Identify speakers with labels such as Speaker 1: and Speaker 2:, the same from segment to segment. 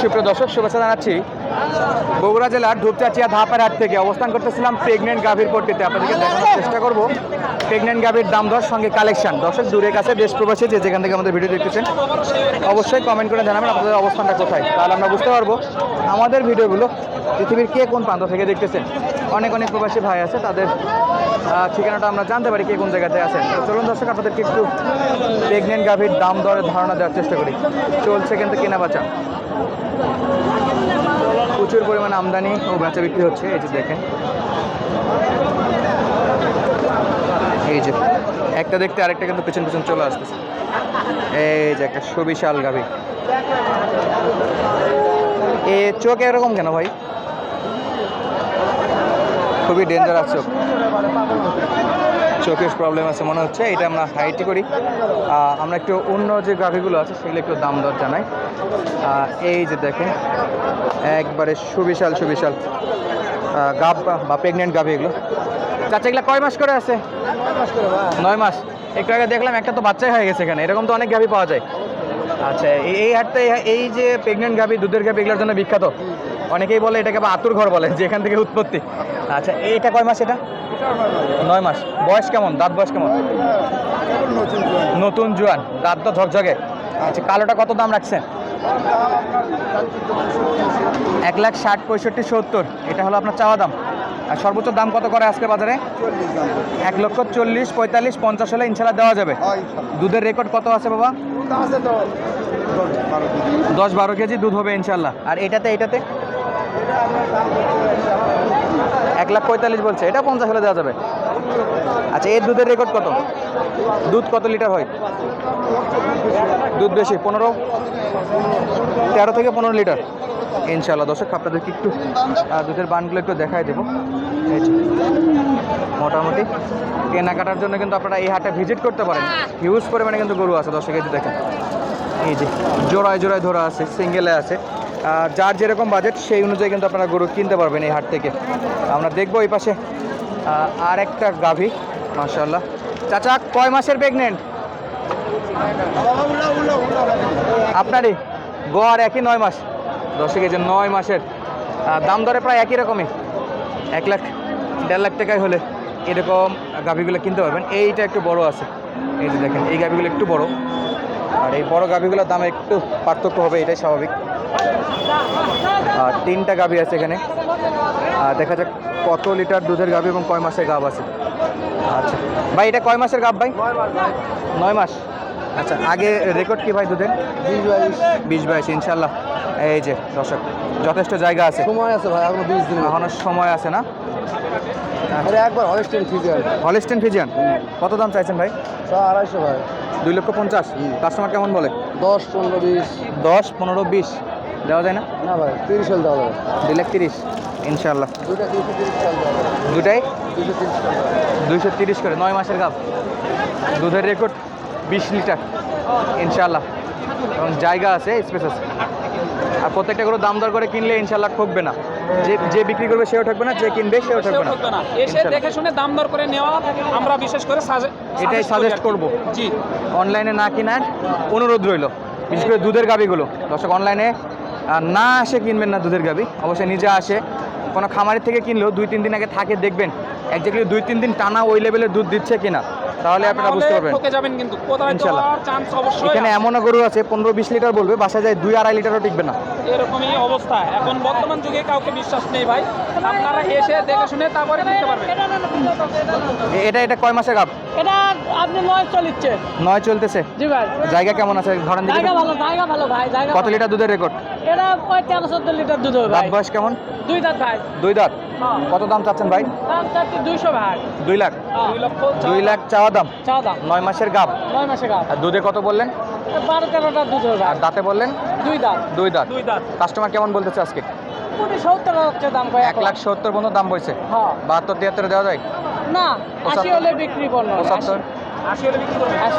Speaker 1: সুপ্রিয় দর্শক, শুভেচ্ছা জানাচ্ছি। বগুড়া জেলার ধূপচাচিয়া ধাপার হাট থেকে অবস্থান করতেছিলাম প্রেগনেন্ট গাভীর পট্টিতে। আপনাদেরকে দেখানোর চেষ্টা করব। প্রেগনেন্ট গাভীর দাম দর সঙ্গে কালেকশন। দর্শক দূরের কাছে দেশ প্রবাসী যে যেখান থেকে আমাদের ভিডিও দেখতেছেন, অবশ্যই কমেন্ট করে জানাবেন আপনাদের অবস্থানটা কোথায়। তাহলে আমরা বুঝতে পারব আমাদের ভিডিওগুলো পৃথিবীর কে কোন প্রান্ত থেকে দেখতেছেন। অনেক অনেক প্রবাসী ভাই আছে, তাদের ঠিকানাটা আমরা জানতে পারি কে কোন জায়গাতে আছেন। চলুন দর্শক, আপনাদেরকে একটু প্রেগনেন্ট গাভীর দাম দরের ধারণা দেওয়ার চেষ্টা করি। চলছে কিন্তু কেনা বেচা প্রচুর পরিমাণ আমদানি ও বেচা বিক্রি হচ্ছে, এই যে দেখেন। এই যে, একটা দেখতে আরেকটা কিন্তু পেছন পেছন চলে আসতেছে। এই যে একটা সুবিশাল গাভী। এ চোখ এরকম কেন ভাই? খুবই ডেঞ্জারাস চোখ। চোখের প্রবলেম আছে মনে হচ্ছে এটা আমরা হাইটি করি। আমরা একটু অন্য যে গাভিগুলো আছে সেগুলো একটু দাম দর জানাই। এই যে দেখেন একবারে সুবিশাল সুবিশাল গাভ বা- বা প্রেগনেন্ট গাভি এগুলো। চাচা এগুলো কয় মাস করে আছে? নয় মাস। একটু আগে দেখলাম একটা তো বাচ্চাই হয়ে গেছে এখানে। এরকম তো অনেক গাভি পাওয়া যায়। আচ্ছা এই হাটটা, এই- যে প্রেগনেন্ট গাভি, দুধের গাভি, এগুলোর জন্য বিখ্যাত। অনেকেই বলে এটাকে আবার আতুর ঘর বলে, যেখান থেকে উৎপত্তি। আচ্ছা এইটা কয় মাস এটা? নয় মাস। বয়স কেমন? দাঁত বয়স কেমন? নতুন জোয়ান। দাঁত তো ঝকঝকে। আচ্ছা কালোটা কত দাম রাখছেন? এক লাখ ষাট, পঁয়ষট্টি, সত্তর। এটা হলো আপনার চাওয়া দাম। আর সর্বোচ্চ দাম কত করে আজকে বাজারে? এক লক্ষ চল্লিশ, পঁয়তাল্লিশ, পঞ্চাশ হলে ইনশাল্লাহ দেওয়া যাবে। দুধের রেকর্ড কত আছে বাবা? দশ বারো কেজি দুধ হবে ইনশাল্লাহ। আর এটাতে এটাতে? এক লাখ পঁয়তাল্লিশ বলছে। এটা পঞ্চাশ হলে দেওয়া যাবে। আচ্ছা এর দুধের রেকর্ড কত? দুধ কত লিটার হয়? দুধ বেশি পনেরো? তেরো থেকে পনেরো লিটার। ইনশাল্লাহ দর্শক, আপনাদেরকে একটু দুধের বানগুলো একটু দেখাই দেবো। মোটামুটি কেনাকাটার জন্য কিন্তু আপনারা এই হাটে ভিজিট করতে পারেন। হিউজ পরিমাণে কিন্তু গরু আছে, দর্শক, এই যে দেখেন। এই যে, জোড়ায় জোড়ায় ধরা আছে সিঙ্গেলে আছে। যার যেরকম বাজেট সেই অনুযায়ী কিন্তু আপনারা গরু কিনতে পারবেন এই হাট থেকে। আমরা দেখব এই পাশে আর একটা গাভী মাশাল্লাহ চাচা, কয় মাসের প্রেগনেন্ট আপনারই? গোয়ার একই নয় মাস। দর্শক এই যে নয় মাসের দাম দরে প্রায় একই রকমই। এক লাখ দেড় লাখ টাকায় হলে এরকম গাভিগুলো কিনতে পারবেন। এইটা একটু বড় আছে। এই যে দেখেন এই গাভিগুলো একটু বড়। আর এই বড় গাভিগুলোর দাম একটু পার্থক্য হবে এটাই স্বাভাবিক। আর তিনটা গাভি আছে এখানে। আর দেখা যাক কত লিটার দুধের গাভি এবং কয় মাসের গাভ আছে। আচ্ছা ভাই এটা কয় মাসের গাভ ভাই? নয় মাস আচ্ছা আগে রেকর্ড কি ভাই দুধের? বিশ বাইশ। বিশ বাইশ ইনশাল্লাহ। এই যে দর্শক যথেষ্ট জায়গা আছে।
Speaker 2: সময় আছে ভাই এখনও বিশ দিন
Speaker 1: এখনও সময় আছে না?
Speaker 2: আরে একবার হলিস্টেন ফিজিয়াল
Speaker 1: হলিস্টেন ফিজিয়ান কত দাম চাইছেন ভাই?
Speaker 2: আড়াইশো ভাই।
Speaker 1: দুই লক্ষ পঞ্চাশ। কাস্টমার কেমন বলে?
Speaker 2: দশ পনেরো বিশ।
Speaker 1: দশ পনেরো বিশ। দেওয়া যায় না?
Speaker 2: না ভাই তিরিশ হল দেওয়া যাবে।
Speaker 1: দুই লাখ তিরিশ। ইনশাল্লাহ
Speaker 2: যাবে।
Speaker 1: দুটাই
Speaker 2: দুইশো তিরিশ
Speaker 1: করে নয় মাসের গাভ দুধের রেকর্ড বিশ লিটার। ইনশাল্লাহ এবং জায়গা আছে স্পেস আছে। প্রত্যেকটা করে দাম দর করে কিনলে ইনশাল্লাহ ঠকবে না। যে যে বিক্রি করবে সেও ঠকবে না যে কিনবে সেও ঠকবে না।
Speaker 3: থাকবে না। এসে দেখে শুনে দাম দর করে নেওয়া আমরা বিশেষ করে সাজে-
Speaker 1: এটাই সাজেস্ট
Speaker 3: করি
Speaker 1: করব।
Speaker 3: জি।
Speaker 1: অনলাইনে না কেনার অনুরোধ রইল। বিশেষ করে দুধের গাবিগুলো দর্শক অনলাইনে না আসে কিনবেন না দুধের গাবি অবশ্যই নিজে আসে। কোনো খামারের থেকে কিনলেও দুই তিন দিন আগে থাকে দেখবেন। একজাক্টলি দুই তিন দিন টানা ওই লেভেলের দুধ দিচ্ছে কিনা। তাহলে আপনারা বুঝতে পারবেন।
Speaker 3: ঠকে যাবেন কিন্তু। কোথায়
Speaker 1: ইনশাল্লাহ।
Speaker 3: চান্স অবশ্যই
Speaker 1: এখানে
Speaker 3: আছে।
Speaker 1: এমনও গরু আছে পনেরো বিশ লিটার বলবে বাসায় যায় দুই আড়াই লিটারও টিকবে না।
Speaker 3: এরকমই অবস্থা। এখন বর্তমান যুগে কাউকে বিশ্বাস নেই ভাই। আপনারা এসে দেখে শুনে তারপরে কিনতে পারবেন।
Speaker 1: এটা এটা কয় মাসের গাব?
Speaker 4: এটা আপনি নয় চলিচ্ছে
Speaker 1: নয় চলতেছে।
Speaker 4: জি ভাই।
Speaker 1: জায়গা কেমন আছে? ধরেন
Speaker 4: জায়গা ভালো জায়গা ভালো ভাই জায়গা
Speaker 1: কত লিটার দুধের রেকর্ড
Speaker 4: এটা কয় তেরো চোদ্দ লিটার দুধ হবে
Speaker 1: দাঁত বয়স কেমন?
Speaker 4: দুই দাঁত ভাই।
Speaker 1: দুই দাঁত?
Speaker 4: হ্যাঁ।
Speaker 1: কত দাম চাচ্ছেন ভাই?
Speaker 4: দাম চাচ্ছি দুইশো ভাই।
Speaker 1: দুই লাখ?
Speaker 4: হ্যাঁ।
Speaker 3: দুই
Speaker 1: লাখ চাওয়া দাম?
Speaker 4: চা দাম।
Speaker 1: নয় মাসের গাব
Speaker 4: নয় মাসে গাছ
Speaker 1: আর দুধে কত বললেন?
Speaker 4: বারো তেরোটা দুধ হবে
Speaker 1: আর
Speaker 4: ভাই
Speaker 1: দাঁতে বললেন?
Speaker 4: দুই দাঁত।
Speaker 1: দুই দাঁত।
Speaker 3: দুই দাঁত।
Speaker 1: কাস্টমার কেমন বলতেছে আজকে?
Speaker 4: কোটি সত্তর হচ্ছে দাম
Speaker 1: এক লাখ সত্তর পর্যন্ত দাম বলছে
Speaker 4: হ্যাঁ।
Speaker 1: বাহাত্তর তিয়াত্তরে দেওয়া যায়?
Speaker 4: না আশি হলে বিক্রি করল।
Speaker 1: পঁচাত্তর?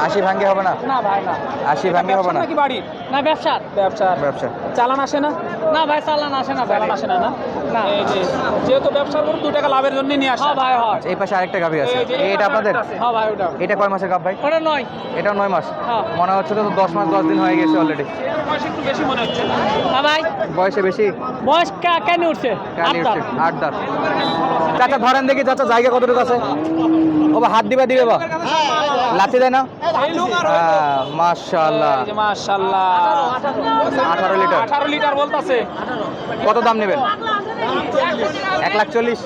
Speaker 3: আশি
Speaker 1: ভাঙ্গে হবে না?
Speaker 4: না ভাই না।
Speaker 1: আশি ভাঙ্গে হবে না?
Speaker 3: কি বাড়ি?
Speaker 4: না ব্যবসা
Speaker 3: ব্যবসা
Speaker 1: ব্যবসা
Speaker 3: চালান আসে না?
Speaker 4: না ভাই চালান আসে না
Speaker 3: চালান আসে না না?
Speaker 4: না।
Speaker 3: এই যে যেহেতু ব্যবসার দু টাকা লাভের জন্য নিয়ে আসা
Speaker 4: হ্যাঁ ভাই হয়।
Speaker 1: এই পাশে আরেকটা গাভী আছে। এটা আপনাদের?
Speaker 4: হ্যাঁ ভাই ওটা।
Speaker 1: এটা কয় মাসের গাভ ভাই?
Speaker 4: ওটা নয়।
Speaker 1: এটা নয় মাস?
Speaker 4: হ্যাঁ।
Speaker 1: মনে হচ্ছে তো দশ মাস দশ দিন হয়ে গেছে অলরেডি
Speaker 3: বয়স একটু বেশি মনে হচ্ছে।
Speaker 4: হ্যাঁ ভাই।
Speaker 1: বয়সে বেশি?
Speaker 4: বয়স কেন উঠছে?
Speaker 1: আট দাঁত। চাচা ধরেন দেখি চাচা জায়গা কতটুকু আছে? ও বা হাত দিবা দিবে বা? লাথি দেয় না? হ্যাঁ মাশাআল্লাহ। আঠারো লিটার।
Speaker 3: আঠারো লিটার বলতাছে।
Speaker 1: কত দাম নেবেন? এক লাখ চল্লিশ।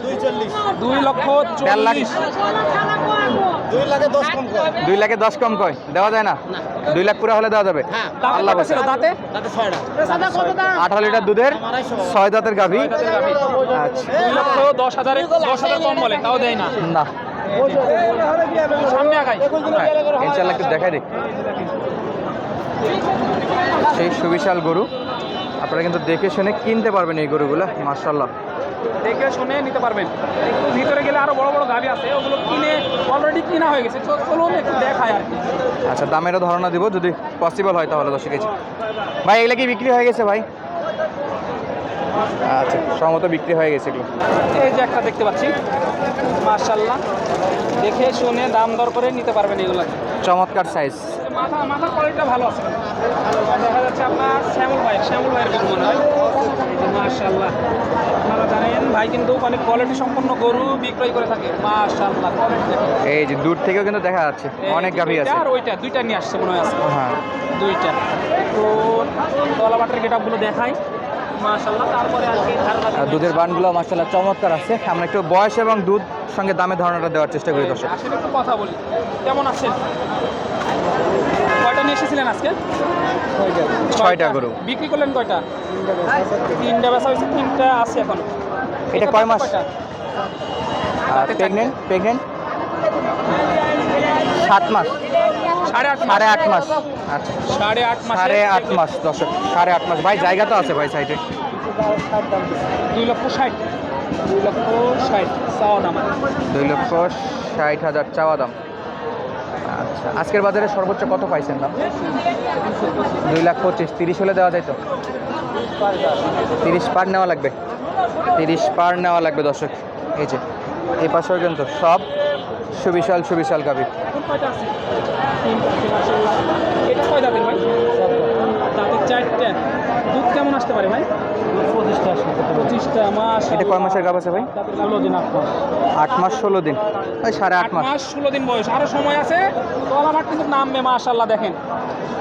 Speaker 3: দুই লক্ষ
Speaker 1: দেড় লাখ দুই লাখে দশ কম কয়। দেওয়া যায় না? দুই লাখ পুরো হলে দেওয়া যাবে। আল্লাহ বাঁচাক।
Speaker 3: দাঁতে?
Speaker 1: আঠারো লিটার দুধের ছয় দাঁতের গাভী। আচ্ছা।
Speaker 3: দুই দশ হাজারে দশ হাজার কম বলে তাও দেয় না।
Speaker 1: না।
Speaker 3: সামনে আগাই।
Speaker 1: হ্যাঁ, ইনশাল্লাহ একটু দেখাই দিই সেই সুবিশাল গরু। আপনারা কিন্তু দেখে শুনে কিনতে পারবেন এই গরুগুলো মার্শাল্লাহ
Speaker 3: দেখে শুনে নিতে পারবেন। একটু ভিতরে গেলে আরও বড় বড় গাড়ি আছে ওগুলো কিনে অলরেডি কিনা হয়ে গেছে। চলুন একটু দেখায় আর কি।
Speaker 1: আচ্ছা দামেরও ধারণা দিব যদি পসিবল হয় তাহলে দশ কেজি। ভাই এগুলো কি বিক্রি হয়ে গেছে ভাই? আচ্ছা সম্ভবত বিক্রি হয়ে গেছে এগুলো।
Speaker 3: এই যে একটা দেখতে পাচ্ছি। মার্শাল্লাহ দেখে শুনে দাম দর করে নিতে পারবেন এগুলো।
Speaker 1: চমৎকার সাইজ
Speaker 3: মাথা মাথার কোয়ালিটিটা ভালো আছে। দেখা যাচ্ছে আপনার শ্যামল ভাই শ্যামল ভাইয়ের গরু মনে হয়। মার্শাল্লাহ আপনারা জানেন ভাই কিন্তু অনেক কোয়ালিটি সম্পন্ন গরু বিক্রয় করে থাকে। মার্শাল্লাহ
Speaker 1: এই যে দূর থেকেও কিন্তু দেখা যাচ্ছে। অনেক গাভী আছে।
Speaker 3: আর ওইটা দুইটা নিয়ে আসছে মনে হয়।
Speaker 1: হ্যাঁ।
Speaker 3: দুইটা। তো তলাবাটের দেখাই। মাশাল্লাহ তারপরে আর।
Speaker 1: দুধের বানগুলো মার্শাল্লাহ চমৎকার আছে। আমরা একটু বয়স এবং দুধ সঙ্গে দামে ধারণাটা দেওয়ার চেষ্টা করি দর্শক।
Speaker 3: একটু কথা বলি। কেমন আছেন? কয়টা নিয়ে এসেছিলেন আজকে?
Speaker 1: ছয়টা গরু।
Speaker 3: বিক্রি করলেন কয়টা? তিনটা বেচা হয়েছে তিনটা আছে এখন।
Speaker 1: এটা কয় মাস? প্রেগনেন্ট প্রেগনেন্ট সাত মাস।
Speaker 3: সাড়ে আট
Speaker 1: সাড়ে আট মাস। আচ্ছা।
Speaker 3: সাড়ে আট মাস।
Speaker 1: সাড়ে আট মাস দর্শক সাড়ে আট মাস। ভাই জায়গা তো আছে ভাই সাইডে
Speaker 3: দুই লক্ষ ষাট। দুই লক্ষ ষাট চাওয়া দাম
Speaker 1: দুই লক্ষ ষাট হাজার চাওয়া দাম। আচ্ছা আজকের বাজারে সর্বোচ্চ কত পাইছেন দাম? দুই লাখ পঁচিশ তিরিশ হলে দেওয়া যায় তো? তিরিশ পার নেওয়া লাগবে। তিরিশ পার নেওয়া লাগবে দর্শক। এই যে এই পাশেও কিন্তু সব সুবিশাল সুবিশাল
Speaker 3: চারটে। দুধ কেমন আসতে পারে ভাই? পঁচিশটা পঁচিশটা মাস
Speaker 1: এটা কয় মাসের গাভ আছে ভাই?
Speaker 3: ষোলো দিন আট মাস
Speaker 1: আট মাস ষোলো দিন। ওই সাড়ে আট মাস।
Speaker 3: ষোলো দিন বয়স। আরও সময় আছে? তলাবাট কিন্তু নামবে মাশাল্লাহ দেখেন।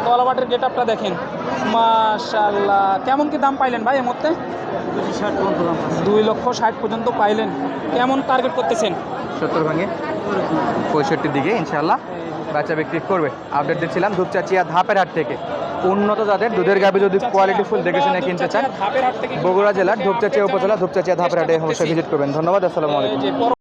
Speaker 3: তলাবাটের গেট আপটা দেখেন। মাশাল্লাহ কেমন কি দাম পাইলেন ভাই এর মধ্যে দুই লক্ষ ষাট পর্যন্ত পাইলেন। কেমন টার্গেট করতেছেন?
Speaker 1: সত্তর ভাঙে। পঁয়ষট্টির দিকে ইনশাল্লাহ বাচ্চা বিক্রি করবে। আপডেট দিচ্ছিলাম দুপচাচিয়া ধাপের হাট থেকে। উন্নত জাতের দুধের গাভী যদি কোয়ালিটি ফুল দেখে শুনে কিনতে চান বগুড়া জেলার ধূপচাচিয়া উপজেলা ধূপচাচিয়া ধাপের হাটে অবশ্যই ভিজিট করবেন। ধন্যবাদ আসসালামু আলাইকুম।